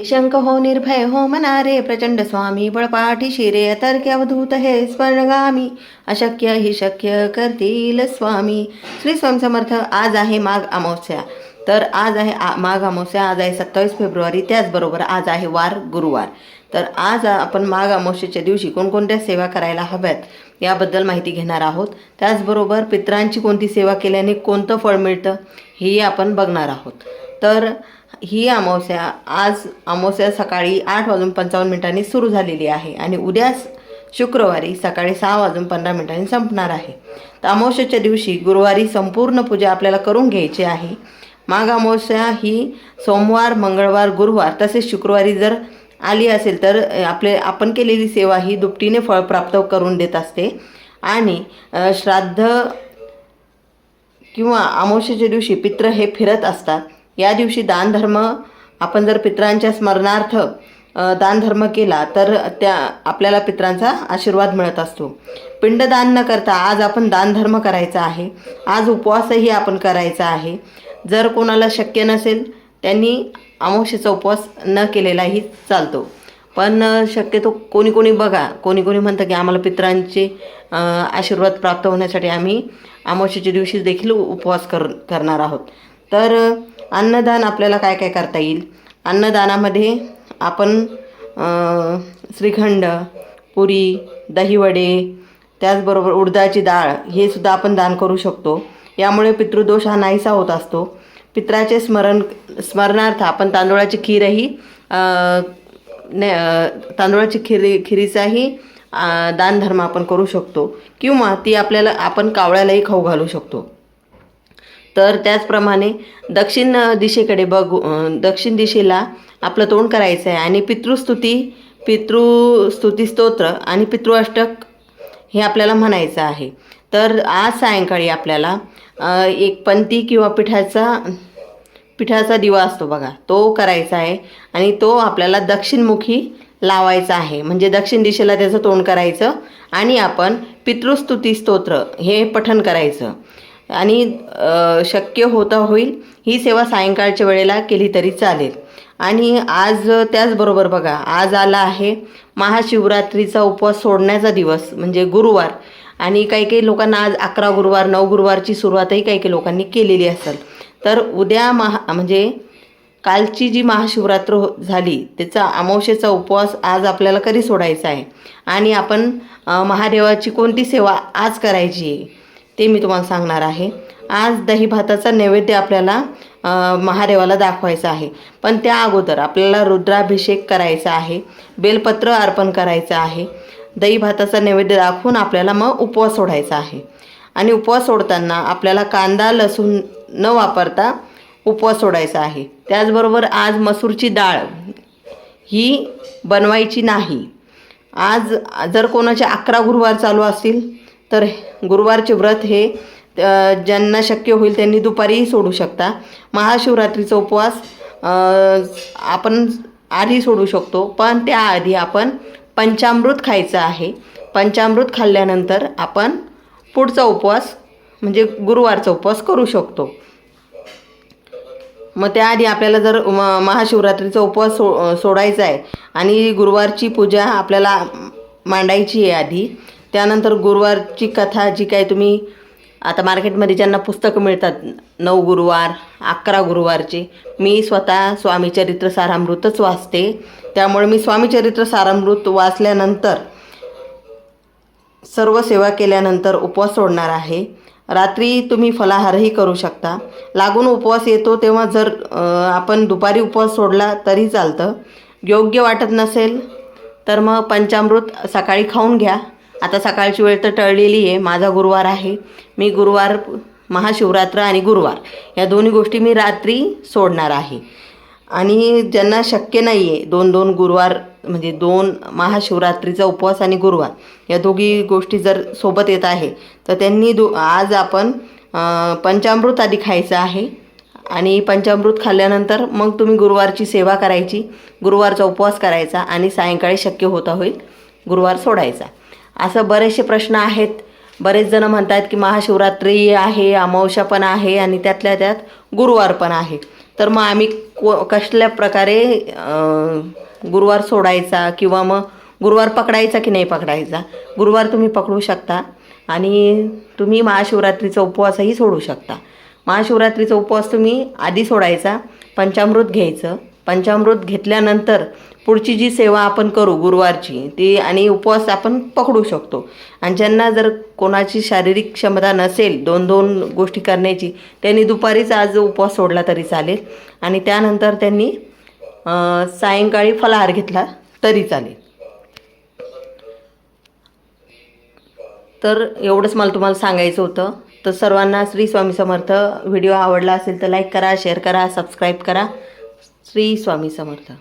निशंक हो निर्भय हो मनारे प्रचंड स्वामी बळपाठी शिरे अतर्क अवधूत हे स्वर्णगामी अशक्य हि शक्य करतील स्वामी. श्री स्वयंसमर्थ समर्थ आज आहे माघ अमावस्या. तर आज आहे आ माघ अमावस्या आज आहे सत्तावीस फेब्रुवारी त्याचबरोबर आज आहे वार गुरुवार. तर आज आपण माघ अमावस्येच्या दिवशी कोणकोणत्या सेवा करायला हव्यात याबद्दल माहिती घेणार आहोत. त्याचबरोबर पित्रांची कोणती सेवा केल्याने कोणतं फळ मिळतं हेही आपण बघणार आहोत. तर ही अमावस्या आज अमावस्या सकाळी आठ वाजून पंचावन्न मिनिटांनी सुरू झालेली आहे आणि उद्या शुक्रवारी सकाळी सहा वाजून पंधरा मिनिटांनी संपणार आहे. तर अमावस्याच्या दिवशी गुरुवारी संपूर्ण पूजा आपल्याला करून घ्यायची आहे. माघ अमावस्या ही सोमवार मंगळवार गुरुवार तसेच शुक्रवारी जर आली असेल तर आपले आपण केलेली सेवा ही दुपटीने फळ प्राप्त करून देत असते. आणि श्राद्ध किंवा अमावस्याच्या दिवशी पित्र हे फिरत असतात. या दिवशी दानधर्म आपण जर पित्रांच्या स्मरणार्थ दानधर्म केला तर त्या आपल्याला पित्रांचा आशीर्वाद मिळत असतो. पिंडदान न करता आज आपण दानधर्म करायचा आहे. आज उपवासही आपण करायचा आहे. जर कोणाला शक्य नसेल त्यांनी अमावस्येचा उपवास न केलेलाही चालतो. पण शक्यतो कोणी कोणी बघा कोणी कोणी म्हणतं की आम्हाला पित्रांचे आशीर्वाद प्राप्त होण्यासाठी आम्ही अमावस्येच्या दिवशी देखील उपवास कर करणार आहोत. तर अन्नदान आपल्याला काय काय करता येईल? अन्नदानामध्ये आपण श्रीखंड पुरी दहीवडे त्याचबरोबर उडदाची डाळ हे सुद्धा आपण दान करू शकतो. यामुळे पितृदोष हा नाहीसा होत असतो. पित्राचे स्मरण स्मरणार्थ आपण तांदूळाची खीरही अ, ने तांदूळाची खिरी खिरीचाही दानधर्म आपण करू शकतो. किंवा ती आपल्याला आपण कावळ्यालाही खाऊ घालू शकतो. तर त्याचप्रमाणे दक्षिण दिशेकडे बघू दक्षिण दिशेला आपलं तोंड करायचं आहे आणि पितृस्तुती पितृस्तुती स्तोत्र आणि पितृअष्टक हे आपल्याला म्हणायचं आहे. तर आज सायंकाळी आपल्याला एक पंती किंवा पिठाचा पिठाचा दिवा असतो बघा. तो करायचा आहे आणि तो आपल्याला दक्षिणमुखी लावायचा आहे. म्हणजे दक्षिण दिशेला त्याचं तोंड करायचं आणि आपण पितृस्तुती स्तोत्र हे पठण करायचं. आणि शक्य होता होईल ही सेवा सायंकाळच्या वेळेला केली तरी चालेल. आणि आज त्याचबरोबर बघा आज आला आहे महाशिवरात्रीचा उपवास सोडण्याचा दिवस म्हणजे गुरुवार. आणि काही काही लोकांना आज अकरा गुरुवार नऊ गुरुवारची सुरुवातही काही काही लोकांनी केलेली असेल. तर उद्या महा म्हणजे कालची जी महाशिवरात्र हो झाली त्याचा अमावशेचा उपवास आज आपल्याला कधी सोडायचा आहे? आणि आपण महादेवाची कोणती सेवा आज करायची आहे? ते मी तुम्हाला सांगणार आहे. आज दही भाताचा नैवेद्य आपल्याला महादेवाला दाखवायचा आहे. पण त्या अगोदर आपल्याला रुद्राभिषेक करायचा आहे. बेलपत्र अर्पण करायचं आहे. दही भाताचा नैवेद्य दाखवून आपल्याला मग उपवास सोडायचा आहे. आणि उपवास सोडताना आपल्याला कांदा लसूण न वापरता उपवास सोडायचा आहे. त्याचबरोबर आज मसूरची डाळ ही बनवायची नाही. आज जर कोणाचे अकरा गुरुवार चालू असतील तर गुरुवारचे व्रत हे ज्यांना शक्य होईल त्यांनी दुपारीही सोडू शकता. महाशिवरात्रीचा उपवास आपण आधी सोडू शकतो पण त्याआधी आपण पंचामृत खायचं आहे. पंचामृत खाल्ल्यानंतर आपण पुढचा उपवास म्हणजे गुरुवारचा उपवास करू शकतो. मग त्याआधी आपल्याला जर म महाशिवरात्रीचा उपवास सो सोडायचा आहे आणि गुरुवारची पूजा आपल्याला मांडायची आहे आधी त्यानंतर गुरुवारची कथा जी काय तुम्ही आता मार्केटमध्ये ज्यांना पुस्तकं मिळतात नऊ गुरुवार अकरा गुरुवारचे मी स्वतः स्वामीचरित्र सारामृतच वाचते. त्यामुळे मी स्वामीचरित्र सारामृत वाचल्यानंतर सर्व सेवा केल्यानंतर उपवास सोडणार आहे. रात्री तुम्ही फलाहारही करू शकता. लागून उपवास येतो तेव्हा जर आपण दुपारी उपवास सोडला तरी चालतं. योग्य वाटत नसेल तर मग पंचामृत सकाळी खाऊन घ्या. आता सकाळची वेळ तर टळलेली आहे. माझा गुरुवार आहे. मी गुरुवार महाशिवरात्र आणि गुरुवार या दोन्ही गोष्टी मी रात्री सोडणार आहे. आणि ज्यांना शक्य नाही आहे दोन दोन गुरुवार म्हणजे दोन महाशिवरात्रीचा उपवास आणि गुरुवार या दोघी गोष्टी जर सोबत येत आहे तर त्यांनी दु आज आपण पंचामृत आधी खायचं आहे. आणि पंचामृत खाल्ल्यानंतर मग तुम्ही गुरुवारची सेवा करायची गुरुवारचा उपवास करायचा आणि सायंकाळी शक्य होता होईल गुरुवार सोडायचा. असं बरेचसे प्रश्न आहेत. बरेच जण म्हणतात की महाशिवरात्री आहे अमावस्या पण आहे आणि त्यातल्या त्यात गुरुवार पण आहे. तर मग आम्ही को कसल्या प्रकारे गुरुवार सोडायचा किंवा मग गुरुवार पकडायचा की नाही पकडायचा? गुरुवार तुम्ही पकडू शकता आणि तुम्ही महाशिवरात्रीचा उपवासही सोडू शकता. महाशिवरात्रीचा उपवास तुम्ही आधी सोडायचा पंचामृत घ्यायचं पंचामृत घेतल्यानंतर पुढची जी सेवा आपण करू गुरुवारची ती आणि उपवास आपण पकडू शकतो. आणि ज्यांना जर कोणाची शारीरिक क्षमता नसेल दोन दोन गोष्टी करण्याची त्यांनी दुपारीच आज उपवास सोडला तरी चालेल. आणि त्यानंतर त्यांनी सायंकाळी फलाहार घेतला तरी चालेल. तर एवढंच मला तुम्हाला सांगायचं होतं. तर सर्वांना श्री स्वामी समर्थ व्हिडिओ आवडला असेल तर लाईक करा शेअर करा सबस्क्राईब करा. श्री स्वामी समर्थ.